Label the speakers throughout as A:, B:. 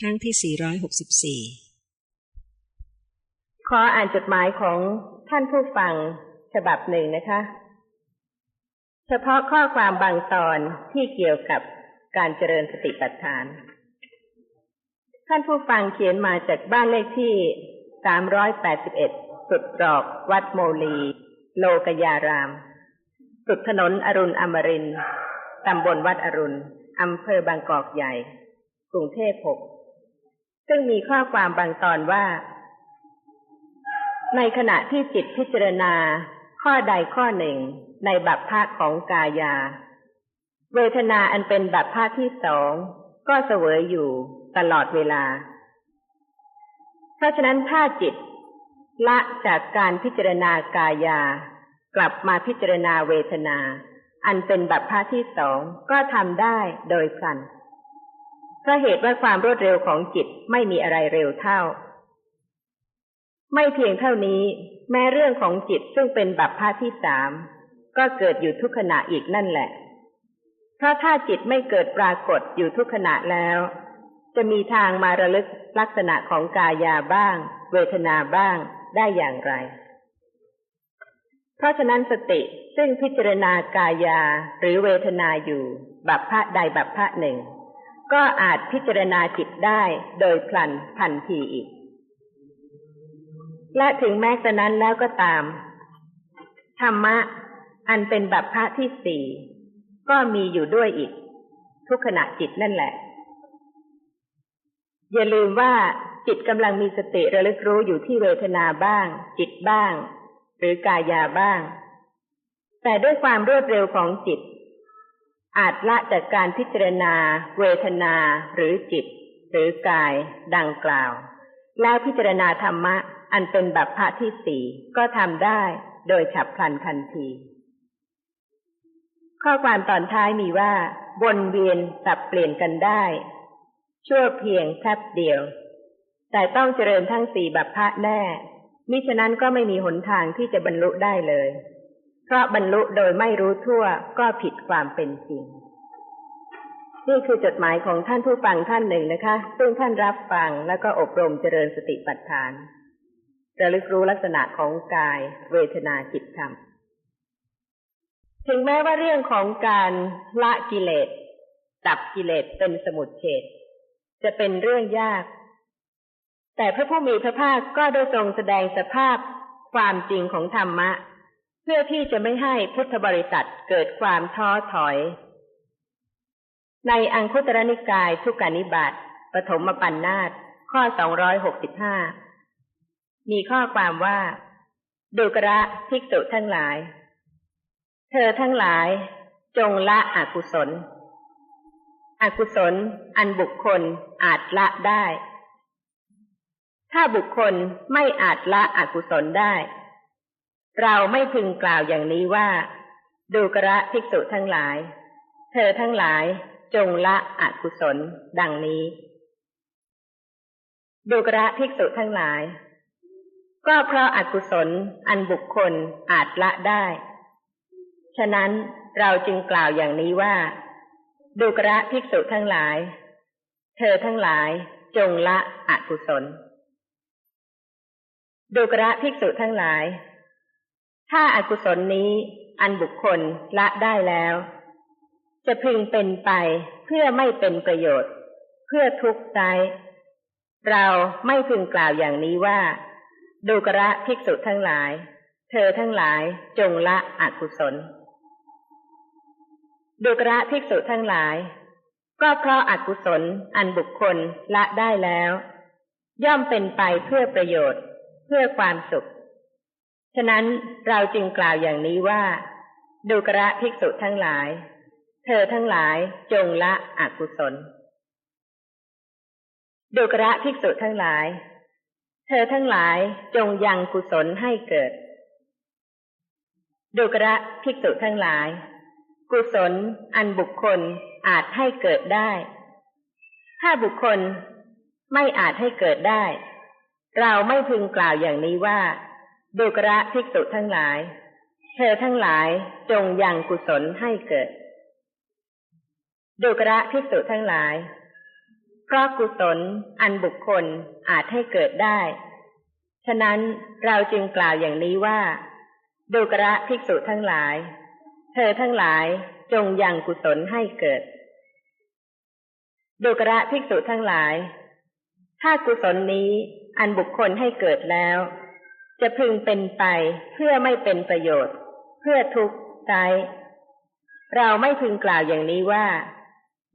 A: ครั้งที่ 464
B: ขออ่านจดหมายของท่านผู้ฟังฉบับหนึ่งนะคะ เฉพาะข้อความบางตอนที่เกี่ยวกับการเจริญสติปัฏฐาน ท่านผู้ฟังเขียนมาจากบ้านเลขที่ 381 สุดตรอก วัดโมลี โลกยาราม สุดถนนอรุณอมรินตำบลวัดอรุณอำเภอบางกอกใหญ่ กรุงเทพหก ซึ่งมีข้อความบางตอนว่า ในขณะที่จิตพิจารณา ข้อใดข้อหนึ่งในบัพพะของกายา เวทนาอันเป็นบัพพะที่สองก็เสวยอยู่ตลอดเวลา เพราะฉะนั้นถ้าจิต ละจากการพิจารณากายา กลับมาพิจารณาเวทนา อันเป็นบัพพะที่สองก็ทำได้โดยพลัน พราะเหตุว่าความรวดเร็วของจิตไม่มีอะไรเร็วเท่า ไม่เพียงเท่านี้ แม้เรื่องของจิตซึ่งเป็นบัพพาที่สามก็เกิดอยู่ทุกขณะอีกนั่นแหละ เพราะถ้าจิตไม่เกิดปรากฏอยู่ทุกขณะแล้ว จะมีทางมาระลึกลักษณะของกายาบ้าง เวทนาบ้างได้อย่างไร เพราะฉะนั้นสติซึ่งพิจารณากายาหรือเวทนาอยู่ บัพพะใดบัพพะหนึ่ง ก็อาจพิจารณาจิตได้โดยพลันทันทีอีก และถึงแม้จะนั้นแล้วก็ตาม ธรรมะอันเป็นบัพพะที่สี่ก็มีอยู่ด้วยอีก ทุกขณะจิตนั่นแหละ อย่าลืมว่าจิตกำลังมีสติระลึกรู้อยู่ที่เวทนาบ้าง จิตบ้าง หรือกายาบ้าง แต่ด้วยความรวดเร็วของจิต อาจละจากการพิจารณา เวทนาหรือจิต หรือกาย ดังกล่าว แล้วพิจารณาธรรมะ อันเป็นบัพพะที่สี่ก็ทำได้โดยฉับพลันทันที ข้อความตอนท้ายมีว่าวนเวียนสับเปลี่ยนกันได้ ชั่วเพียงแค่เดียว แต่ต้องเจริญทั้งสี่บัพพะแน่มิฉะนั้นก็ไม่มีหนทางที่จะบรรลุได้เลย เพราะบรรลุโดยไม่รู้ทั่วก็ผิดความเป็นจริง นี่คือจดหมายของท่านผู้ฟังท่านหนึ่งนะคะ ซึ่งท่านรับฟังแล้วก็อบรมเจริญสติปัฏฐานระลึกรู้ลักษณะของกาย เวทนาจิตธรรม ถึงแม้ว่าเรื่องของการละกิเลสดับกิเลสเป็นสมุดเฉดจะเป็นเรื่องยาก แต่พระผู้มีพระภาคก็ได้ทรงแสดงสภาพความจริงของธรรมะ พื่อที่จะไม่ให้พุทธบริษัทเกิดความท้อถอย ในอังคุตรนิกายทุกานิบาตปฐมปัญนนาตข้อสองร้อยหกสิบห้ามีข้อความว่า ดูกระภิกษุทั้งหลาย เธอทั้งหลาย จงละอกุศล อกุศลอันบุคคลอาจละได้ ถ้าบุคคลไม่อาจละอกุศลได้ เราไม่พึงกล่าวอย่างนี้ว่า ดูกระภิกษุทั้งหลาย เธอทั้งหลายจงละอกุศล ดังนี้ ดูกระภิกษุทั้งหลาย ก็เพราะอกุศลอันบุคคลอาจละได้ ฉะนั้นเราจึงกล่าวอย่างนี้ว่า ดูกระภิกษุทั้งหลาย เธอทั้งหลายจงละอกุศล ดูกระภิกษุทั้งหลาย ถ้าอากุศลนี้อันบุคคลละได้แล้ว จะพึงเป็นไปเพื่อไม่เป็นประโยชน์ เพื่อทุกข์ใจ เราไม่พึงกล่าวอย่างนี้ว่า ดูกระภิกษุทั้งหลาย เธอทั้งหลายจงละอกุศล ดูกระภิกษุทั้งหลาย ก็เพราะอากุศลอันบุคคลละได้แล้ว ย่อมเป็นไปเพื่อประโยชน์ เพื่อความสุข ฉะนั้นเราจึงกล่าวอย่างนี้ว่า ดูกระภิกษุทั้งหลาย เธอทั้งหลายจงละอกุศล ดูกระภิกษุทั้งหลาย เธอทั้งหลายจงยังกุศลให้เกิด ดูกระภิกษุทั้งหลาย กุศลอันบุคคลอาจให้เกิดได้ ถ้าบุคคลไม่อาจให้เกิดได้ เราไม่พึงกล่าวอย่างนี้ว่า ดูกระภิกษุทั้งหลาย เธอทั้งหลายจงยังกุศลให้เกิด ดูกระภิกษุทั้งหลาย เพราะกุศลอันบุคคลอาจให้เกิดได้ ฉะนั้นเราจึงกล่าวอย่างนี้ว่า ดูกระภิกษุทั้งหลาย เธอทั้งหลายจงยังกุศลให้เกิด ดูกระภิกษุทั้งหลาย ถ้ากุศลนี้อันบุคคลให้เกิดแล้ว จะพึงเป็นไปเพื่อไม่เป็นประโยชน์ เพื่อทุกข์ใจเราไม่พึงกล่าวอย่างนี้ว่า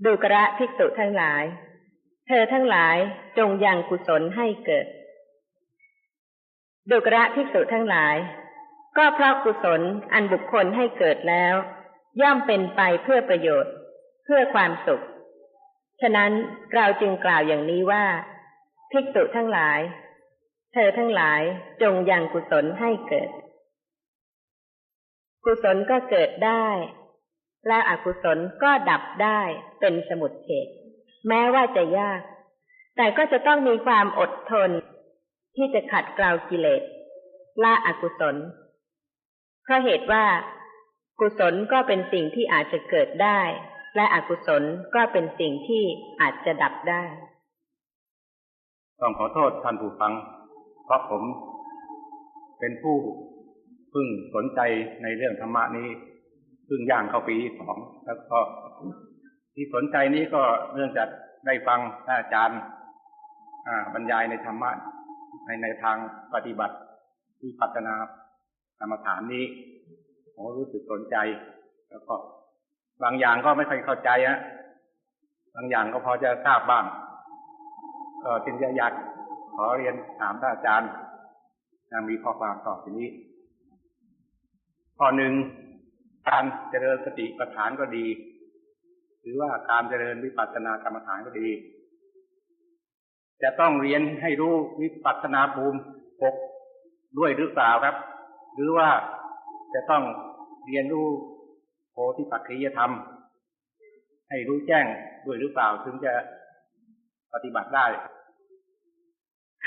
B: ดูกระภิกษุทั้งหลาย เธอทั้งหลายจงยังกุศลให้เกิด ดูกระภิกษุทั้งหลาย ก็เพราะกุศลอันบุคคลให้เกิดแล้ว ย่อมเป็นไปเพื่อประโยชน์ เพื่อความสุข ฉะนั้นเราจึงกล่าวอย่างนี้ว่า ภิกษุทั้งหลาย เธอทั้งหลายจงยังกุศลให้เกิด กุศลก็เกิดได้ และอกุศลก็ดับได้เป็นสมุดเฉดแม้ว่าจะยาก แต่ก็จะต้องมีความอดทน ที่จะขัดเกลากิเลสละอกุศลเพราะเหตุว่า กุศลก็เป็นสิ่งที่อาจจะเกิดได้ และอกุศลก็เป็นสิ่งที่อาจจะดับได้
A: ต้องขอโทษท่านผู้ฟัง ราะผมเป็นผู้เพิ่งสนใจในเรื่องธรรมะนี้เพิ่งย่างเข้าปีที่สองแล้วก็ที่สนใจนี้ก็เนื่องจากได้ฟังอาจารย์อ่าบรรยายในธรรมะในในทางปฏิบัติที่พัฒนากรรมฐานนี้ผมรู้สึกสนใจ แล้วก็บางอย่างก็ไม่ค่อยเข้าใจฮะบางอย่างก็พอจะทราบบ้างก็จึงจะอยาก ขอเรียนถามท่านอาจารย์ยังมีข้อความต่อไปนี้ ข้อหนึ่งการเจริญสติปัฏฐานก็ดี หรือว่าการเจริญวิปัสสนากรรมฐานก็ดี จะต้องเรียนให้รู้วิปัสสนาภูมิหกด้วยหรือเปล่าครับ หรือว่าจะต้องเรียนรู้โพธิปัจจยธรรม ให้รู้แจ้งด้วยหรือเปล่าถึงจะปฏิบัติได้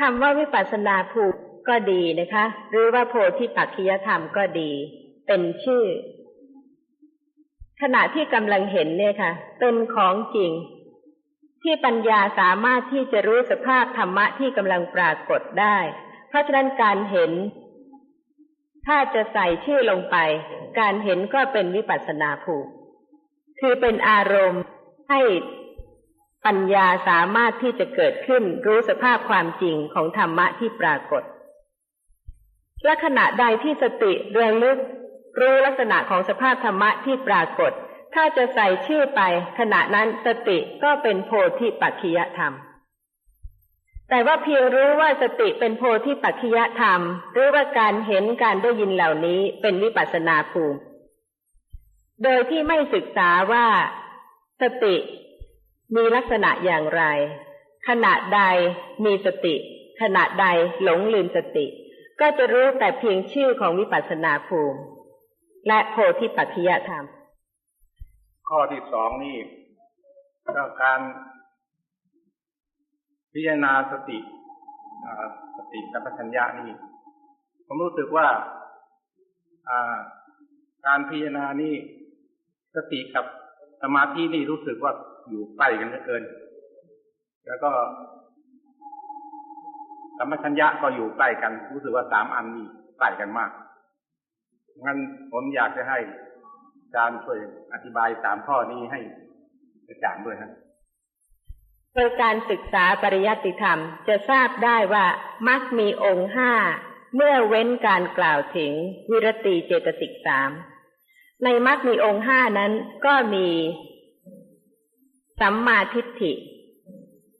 B: คำว่าวิปัสสนาภูก็ดีนะคะ หรือว่าโพธิปัจจยธรรมก็ดี เป็นชื่อ ขณะที่กำลังเห็นเนี่ยค่ะ เป็นของจริง ที่ปัญญาสามารถที่จะรู้สภาพธรรมะที่กำลังปรากฏได้ เพราะฉะนั้นการเห็น ถ้าจะใส่ชื่อลงไป การเห็นก็เป็นวิปัสสนาภูคือเป็นอารมณ์ให้ ปัญญาสามารถที่จะเกิดขึ้นรู้สภาพความจริงของธรรมะที่ปรากฏ และขณะใดที่สติเรียงลึกรู้ลักษณะของสภาพธรรมะที่ปรากฏ ถ้าจะใส่ชื่อไป ขณะนั้นสติก็เป็นโพธิปัจขิยธรรม แต่ว่าเพียงรู้ว่าสติเป็นโพธิปัจขิยธรรม หรือว่าการเห็นการได้ยินเหล่านี้เป็นวิปัสสนาภูมิ โดยที่ไม่ศึกษาว่าสติ มีลักษณะอย่างไร ขณะใดมีสติ ขณะใดหลงลืมสติ ก็จะรู้แต่เพียงชื่อของวิปัสสนาภูมิ และโพธิปัจจยธรรม
A: ข้อที่สองนี่ก็การพิจารณาสติสติสัมปชัญญะนี่ ผมรู้สึกว่าการพิจารณานี่สติกับ สมาธินี่รู้สึกว่าอยู่ใกล้กันเหลือเกิน แล้วก็สัมชัญญะก็อยู่ใกล้กัน รู้สึกว่าสามอันนี้ใกล้กันมาก งั้นผมอยากจะให้อาจารย์ช่วยอธิบายสามข้อนี้ให้กระจ่างด้วยครับ
B: โดยการศึกษาปริยัติธรรม จะทราบได้ว่ามักมีองค์ห้า เมื่อเว้นการกล่าวถึงวิรติเจตสิกสาม ในมักมีองค์ห้านั้นก็มีสัมมาทิฏฐิ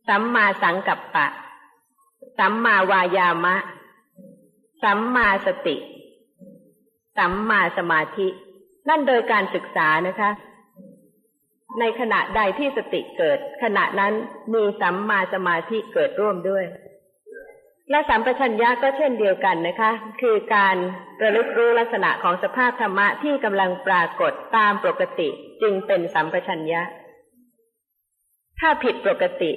B: สัมมาสังกัปปะ สัมมาวายามะ สัมมาสติ สัมมาสมาธิ นั่นโดยการศึกษานะคะ ในขณะใดที่สติเกิด ขณะนั้นมีสัมมาสมาธิเกิดร่วมด้วย และสัมปชัญญะก็เช่นเดียวกันนะคะ คือการระลึกรู้ลักษณะของสภาพธรรมะที่กำลังปรากฏตามปกติจึงเป็นสัมปชัญญะ ถ้าผิดปกติ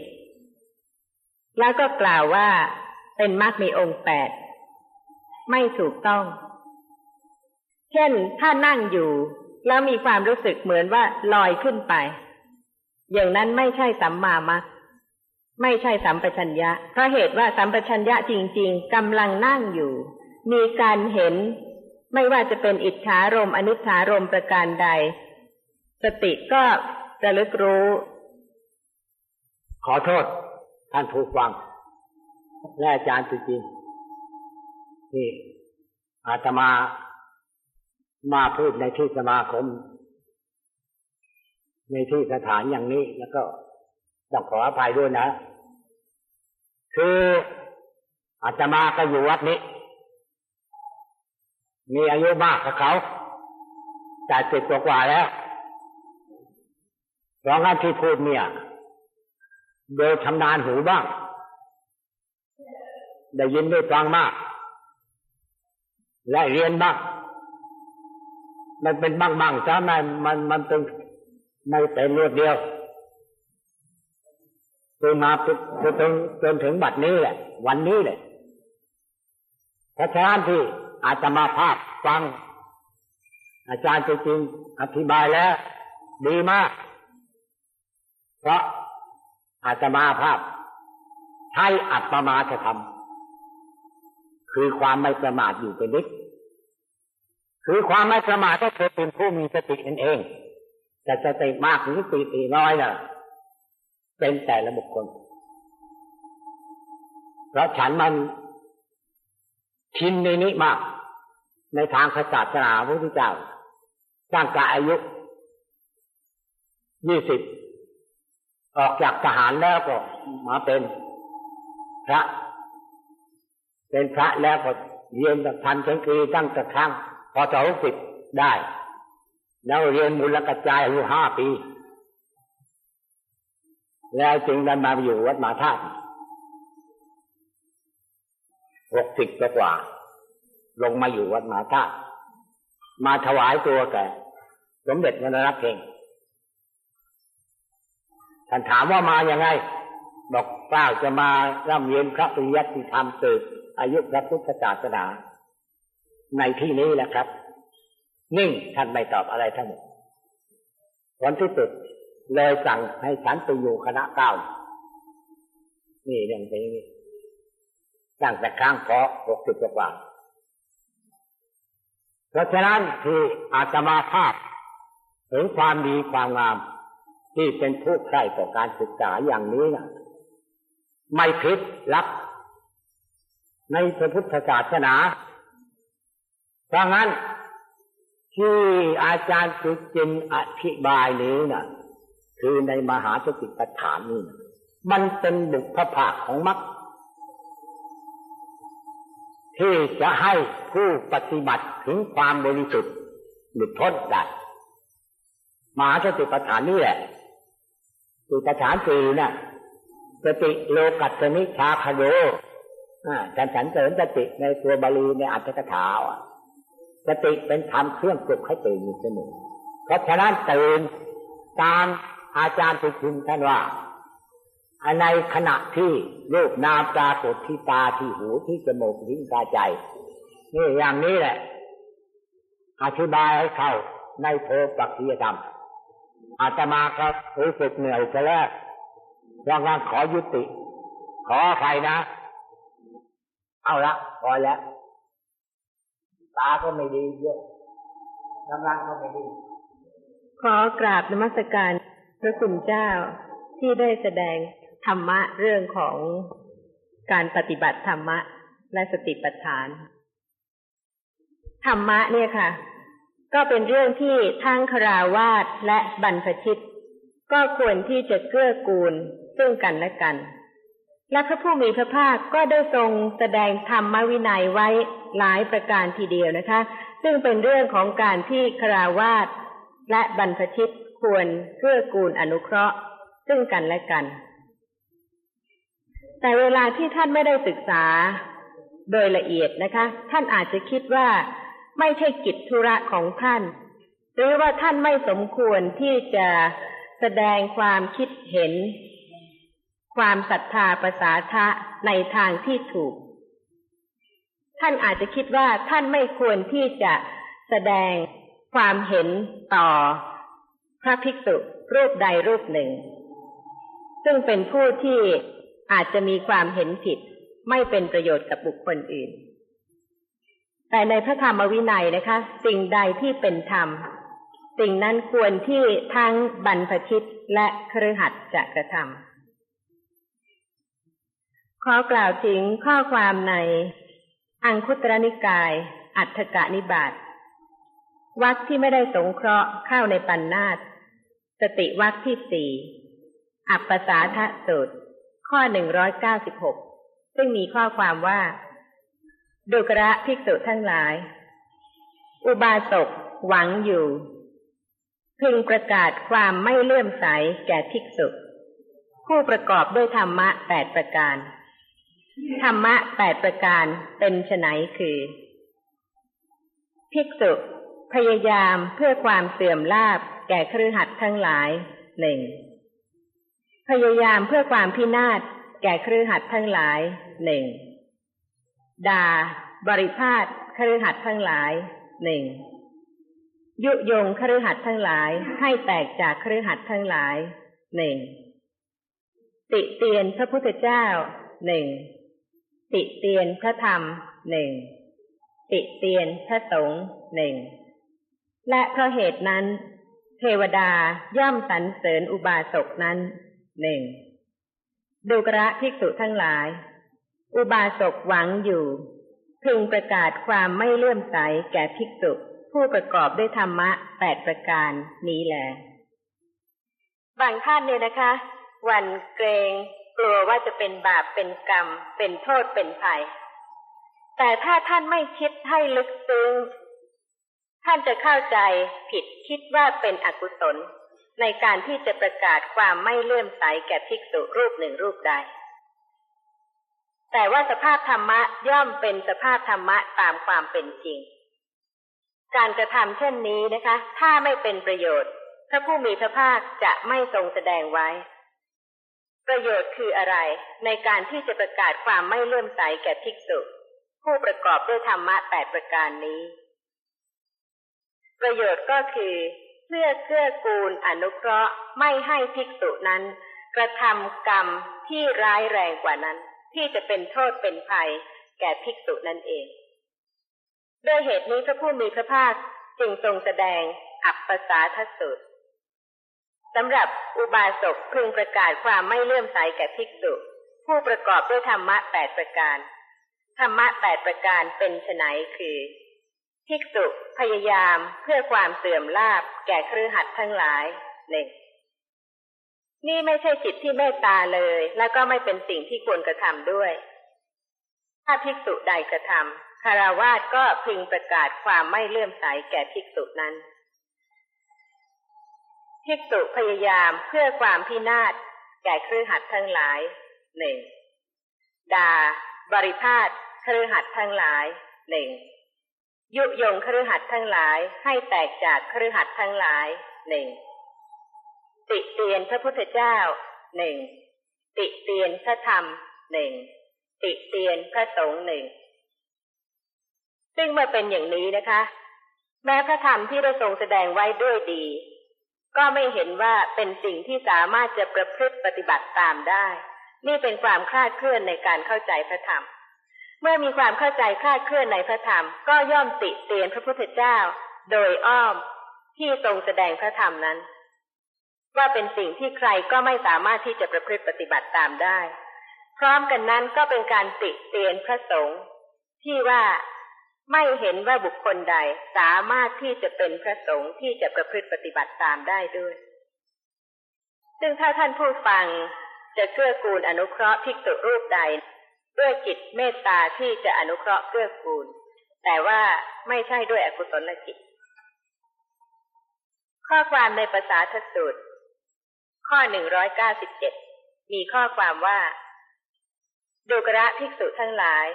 B: แล้วก็กล่าวว่าเป็นมรรคมีองค์แปดไม่ถูกต้อง เช่นถ้านั่งอยู่ แล้วมีความรู้สึกเหมือนว่าลอยขึ้นไป อย่างนั้นไม่ใช่สัมมามรรค ไม่ใช่สัมปชัญญะ เพราะเหตุว่าสัมปชัญญะจริง ๆกำลังนั่งอยู่ มีการเห็น ไม่ว่าจะเป็นอิทธารมณ์อนิธารมประการใด สติก็ระลึกรู้
C: ขอโทษ ท่านผู้ฟัง และอาจารย์จริงๆที่อาตมา มาพูดในที่สมาคม ในที่สถานอย่างนี้แล้วก็ ต้องขออภัยด้วยนะ คืออาตมาก็อยู่วัดนี้ มีอายุมากกว่าเขาจ่เจ็ดกว่าแล้วราะงั้นที่พูดเนี่ยโดยชำนาญหูบ้าง ได้ยินได้ฟังมาก และเรียนบ้าง มันเป็นบ้างบ้างๆซะมันมันมันเป็นไม่เป็นรวดเดียว จนมาจนจนจนถึงบัดนี้แหละ วันนี้แหละพราะฉะนั้นที่อาจจะมาภาพฟัง อาจารย์จริงอธิบายแล้ว ดีมาก เพราะอาตมาภาพใช้อัปปมาทธรรมคือความไม่ประมาทอยู่เป็นนิดคือความไม่ประมาทก็คือเป็นผู้มีสตินั่นเอง แต่สติมากหรือสติน้อยน่ะ เป็นแต่ละบุคคล เพราะฉันมันชินในนี้มาก ในทางศาสนาพระพุทธเจ้าตั้งแต่อายุยี่สิบออกจากทหารแล้วก็มาเป็นพระ เป็นพระแล้วก็เรียนแบบทันเชงคีตั้งแต่ครั้งพอสองสิบได้ แล้วเรียนมูลกระจายอายุห้าปี แล้วจึงได้มาอยู่วัดมหาธาตุหกสิบกว่า ลงมาอยู่วัดมหาธาตุมาถวายตัวแก่สมเด็จวรรณรัตน์เองท่านถามว่ามาอย่างไง บอกเปล่าจะมาร่ำเรียนพระปริยัติธรรมสืบอายุพระพุทธศาสนา ในที่นี้แหละครับ นิ่งท่านไม่ตอบอะไรทั้งหมดวันที่สุด เลยสั่งให้ฉันไปอยู่คณะเก้า นี่เรื่องเป็นอย่างนี้ตั้งแต่ครั้งพอหกสิบกว่า เพราะฉะนั้นที่อาตมาภาพถึงความดีความงาม ที่เป็นผู้ใคร่ต่อการศึกษาอย่างนี้นะไม่ผิดลักในพระพุทธศาสนา เพราะงั้นที่อาจารย์สุจินอธิบายนี้นะ คือในมหาสติปัฏฐานนี่มันเป็นบุพภาคของมรรคที่จะให้ผู้ปฏิบัติถึงความบริสุทธิ์หลุดพ้นได้มหาสติปัฏฐานนี่แหละสติปัฏฐานสี่น่ะสติโลกัตสนิชาคโยอ่าการสรรเสริญสติในตัวบาลีในอัตถกถาอะสติเป็นธรรมเครื่องปลุกให้ตื่นอยู่เสมอเพราะฉะนั้นตื่นตาม อาจารย์สุขุมท่านว่าในขณะที่รูปนามปรากฏที่ตาที่หูที่จมูกลิ้นกายใจ นี่อย่างนี้แหละ อธิบายให้เขาในโพปักขียธรรมอาตมาครับรู้สึกเหนื่อยจะแล้วดังนั้นขอยุติ ขออภัยนะ เอาละพอแล้ว ตาก็ไม่ดีเยอะกำลังก็ไม่ดี
B: ขอกราบนมัสการ พระคุณเจ้าที่ได้แสดงธรรมะเรื่องของการปฏิบัติธรรมะและสติปัฏฐาน ธรรมะเนี่ยค่ะ ก็เป็นเรื่องที่ทั้งคราวาสและบรรพชิต ก็ควรที่จะเกื้อกูลซึ่งกันและกัน และพระผู้มีพระภาคก็ได้ทรงแสดงธรรมวินัยไว้หลายประการทีเดียวนะคะ ซึ่งเป็นเรื่องของการที่คราวาสและบรรพชิต ควรเกื้อกูลอนุเคราะห์ ซึ่งกันและกัน แต่เวลาที่ท่านไม่ได้ศึกษาโดยละเอียดนะคะ ท่านอาจจะคิดว่าไม่ใช่กิจธุระของท่าน หรือว่าท่านไม่สมควรที่จะแสดงความคิดเห็น ความศรัทธาประสาทะในทางที่ถูก ท่านอาจจะคิดว่าท่านไม่ควรที่จะแสดงความเห็นต่อ พระภิกษุรูปใดรูปหนึ่ง ซึ่งเป็นผู้ที่อาจจะมีความเห็นผิด ไม่เป็นประโยชน์กับบุคคลอื่น แต่ในพระธรรมวินัยนะคะ สิ่งใดที่เป็นธรรม สิ่งนั้นควรที่ทั้งบรรพชิตและครือหัดจะกระทำขอกล่าวถึงข้อความในอังคุตรนิกาย อัฏฐกะนิบาต วักที่ไม่ได้สงเคราะห์เข้าในปัญนนาตสติวักที่สี่อัปปสาทะสูตร ข้อหนึ่งร้อยเก้าสิบหกซึ่งมีข้อความว่าดุกระภิกษุทั้งหลาย อุบาสกหวังอยู่ พึงประกาศความไม่เลื่อมใสแก่ภิกษุ ผู้ประกอบด้วยธรรมะแปดประการ ธรรมะแปดประการเป็นไฉนคือ ภิกษุ พยายามเพื่อความเสื่อมลาบแก่ครือหัดทั้งหลายหนึ่งพยายามเพื่อความพินาศแก่ครือหัดทั้งหลายหนึ่งด่า บริพาทครือหัดทั้งหลายหนึ่งยุยงครือหัดทั้งหลายให้แตกจากครือหัดทั้งหลายหนึ่งติเตียนพระพุทธเจ้าหนึ่งติเตียนพระธรรมหนึ่งติเตียนพระสงฆ์หนึ่ง และเพราะเหตุนั้น เทวดาย่อมสรรเสริญอุบาสกนั้นหนึ่งดูกระภิกษุทั้งหลาย อุบาสกหวังอยู่ พึงประกาศความไม่เลื่อมใสแก่ภิกษุ ผู้ประกอบด้วยธรรมะแปดประการนี้แหละบางท่านเนี่ยนะคะวันเกรงกลัวว่าจะเป็นบาปเป็นกรรม เป็นโทษเป็นภัย แต่ถ้าท่านไม่คิดให้ลึกซึ้ง ท่านจะเข้าใจผิดคิดว่าเป็นอกุศล ในการที่จะประกาศความไม่เลื่อมใสแก่ภิกษุรูปหนึ่งรูปใด แต่ว่าสภาพธรรมะย่อมเป็นสภาพธรรมะตามความเป็นจริง การกระทำเช่นนี้นะคะ ถ้าไม่เป็นประโยชน์พระผู้มีพระภาคจะไม่ทรงแสดงไว้ ประโยชน์คืออะไร ในการที่จะประกาศความไม่เลื่อมใสแก่ภิกษุ ผู้ประกอบด้วยธรรมะแปดประการนี้ ประโยชน์ก็คือเพื่อเกื้อกูลอนุเคราะห์ไม่ให้ภิกษุนั้น กระทำกรรมที่ร้ายแรงกว่านั้น ที่จะเป็นโทษเป็นภัย แก่ภิกษุนั่นเองด้วยเหตุนี้พระผู้มีพระภาคจึงทรงแสดงอัปปสาทสูตรสำหรับอุบาสกพึงประกาศความไม่เลื่อมใสแก่ภิกษุ ผู้ประกอบด้วยธรรมะแปดประการ ธรรมะแปดประการเป็นไนคือ ภิกษุพยายามเพื่อความเสื่อมลาบแก่ครือหัดทั้งหลายหนึ่งนี่ไม่ใช่จิตที่เมตตาเลย และก็ไม่เป็นสิ่งที่ควรกระทำด้วย ถ้าภิกษุใดกระทำคาราวาสก็พึงประกาศความไม่เลื่อมใสแก่ภิกษุนั้น ภิกษุพยายามเพื่อความพินาศแก่ครือหัดทั้งหลายหนึ่งดาบริพาทครือหัดทั้งหลายหนึ่ง ยุยงครือหัดทั้งหลายให้แตกจากครือหัดทั้งหลายหนึ่งติเตียนพระพุทธเจ้าหนึ่งติเตียนพระธรรมหนึ่งติเตียนพระสงฆ์หนึ่งซึ่งเมื่อเป็นอย่างนี้นะคะ แม้พระธรรมที่ได้ทรงแสดงไว้ด้วยดี ก็ไม่เห็นว่าเป็นสิ่งที่สามารถจะประพฤติปฏิบัติตามได้ นี่เป็นความคลาดเคลื่อนในการเข้าใจพระธรรม เมื่อมีความเข้าใจคลาดเคลื่อนในพระธรรม ก็ย่อมติเตียนพระพุทธเจ้า โดยอ้อมที่ทรงแสดงพระธรรมนั้น ว่าเป็นสิ่งที่ใครก็ไม่สามารถที่จะประพฤติปฏิบัติตามได้ พร้อมกันนั้นก็เป็นการติเตียนพระสงฆ์ที่ว่าไม่เห็นว่าบุคคลใดสามารถที่จะเป็นพระสงฆ์ที่จะประพฤติปฏิบัติตามได้ด้วย ซึ่งถ้าท่านผู้ฟังจะเกื้อกูลอนุเคราะห์ภิกษุรูปใด ด้วยจิตเมตตาที่จะอนุเคราะห์เกื้อกูล แต่ว่าไม่ใช่ด้วยอกุศลจิต ข้อความในภาษาทสูตร ข้อหนึ่งร้อยเก้าสิบเจ็ดมีข้อความว่าดูกระภิกษุทั้งหลาย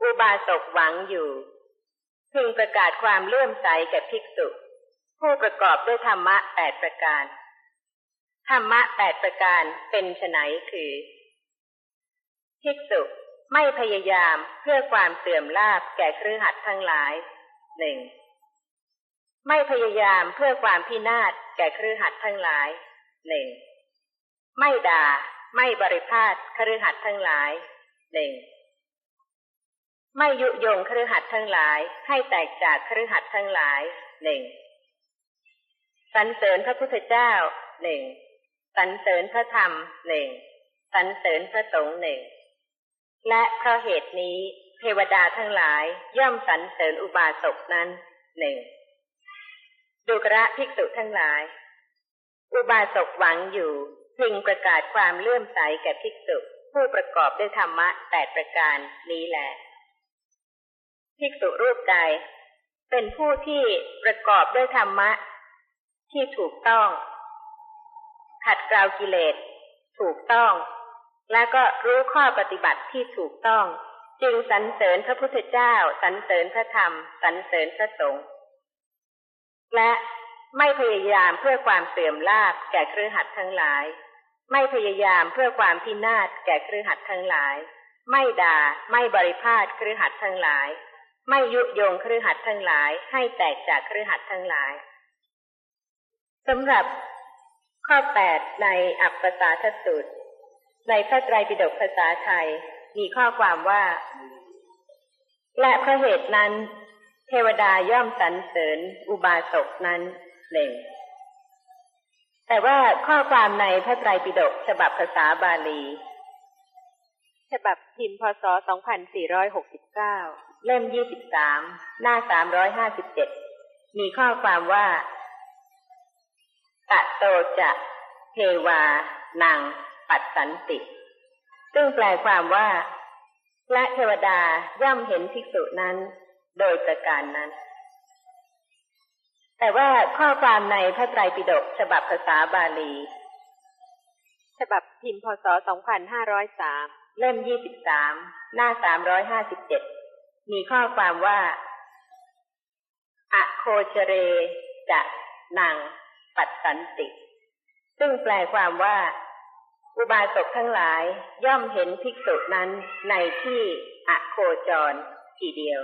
B: อุบาสกหวังอยู่ พึงประกาศความเลื่อมใสแก่ภิกษุ ผู้ประกอบด้วยธรรมะแปดประการ ธรรมะแปดประการเป็นไฉนคือ ภิกษุไม่พยายามเพื่อความเสื่อมลาบแก่เครือขัดทั้งหลายหนึ่งไม่พยายามเพื่อความพินาศแก่เครือขัดทั้งหลายหนึ่งไม่ด่าไม่บริพาทคฤหัสถ์ทั้งหลายหนึ่งไม่ยุยงคฤหัสถ์ทั้งหลาย ให้แตกจากคฤหัสถ์ทั้งหลายหนึ่งสรรเสริญพระพุทธเจ้าหนึ่งสรรเสริญพระธรรมหนึ่งสรรเสริญพระสงฆ์หนึ่ง และเพราะเหตุนี้เทวดาทั้งหลายย่อมสรรเสริญอุบาสกนั้นหนึ่งดูกระภิกษุทั้งหลาย อุบาสกหวังอยู่พึงประกาศความเลื่อมใสแก่ภิกษุผู้ประกอบด้วยธรรมะแปดประการนี้แหละ ภิกษุรูปใด เป็นผู้ที่ประกอบด้วยธรรมะ ที่ถูกต้อง ขัดเกลากิเลส ถูกต้อง และก็รู้ข้อปฏิบัติที่ถูกต้อง จึงสรรเสริญพระพุทธเจ้า สรรเสริญพระธรรม สรรเสริญพระสงฆ์และไม่พยายามเพื่อความเสื่อมลาภแก่เครือขัดทั้งหลาย ไม่พยายามเพื่อความพินาศแก่เครือขัดทั้งหลาย ไม่ด่าไม่บริพาทเครือขัดทั้งหลาย ไม่ยุยงเครือขัดทั้งหลาย ให้แตกจากเครือขัดทั้งหลายสำหรับข้อแปดในอัปปสาทสูตร ในพระไตรปิฎกภาษาไทย มีข้อความว่า และเพราะเหตุนั้น เทวดาย่อมสรรเสริญอุบาสกนั้นหนึ่งแต่ว่าข้อความในพระไตรปิฎกฉบับภาษาบาลี ฉบับพิมพ์พศ 2469 เล่ม 23 หน้า 357 มีข้อความว่าตะโตจะเทวานัง ปัดสันติ ซึ่งแปลความว่าและเทวดาย่อมเห็นภิกษุนั้นโดยประการนั้น แต่ว่าข้อความในพระไตรปิฎกฉบับภาษาบาลี ฉบับพิมพ์พศ 2503 เล่ม 23 หน้า 357 มีข้อความว่า อโคเจเรจะนังปัดสันติ ซึ่งแปลความว่า อุบาสกทั้งหลายย่อมเห็นภิกษุนั้นในที่อโคจรทีเดียว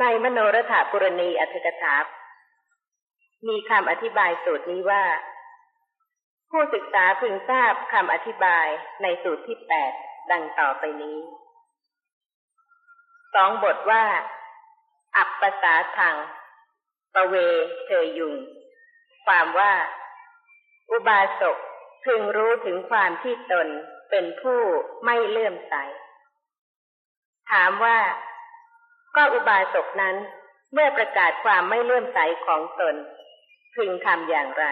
B: ในมโนรถาปุรณีอัตถกถามีคำอธิบายสูตรนี้ว่า ผู้ศึกษาพึงทราบคำอธิบายในสูตรที่แปดดังต่อไปนี้สองบทว่า อัปปสาทังปะเวเชยยุง ความว่า อุบาสก พึงรู้ถึงความที่ตนเป็นผู้ไม่เลื่อมใส ถามว่า ก็อุบาสกนั้น เมื่อประกาศความไม่เลื่อมใสของตน พึงทำอย่างไร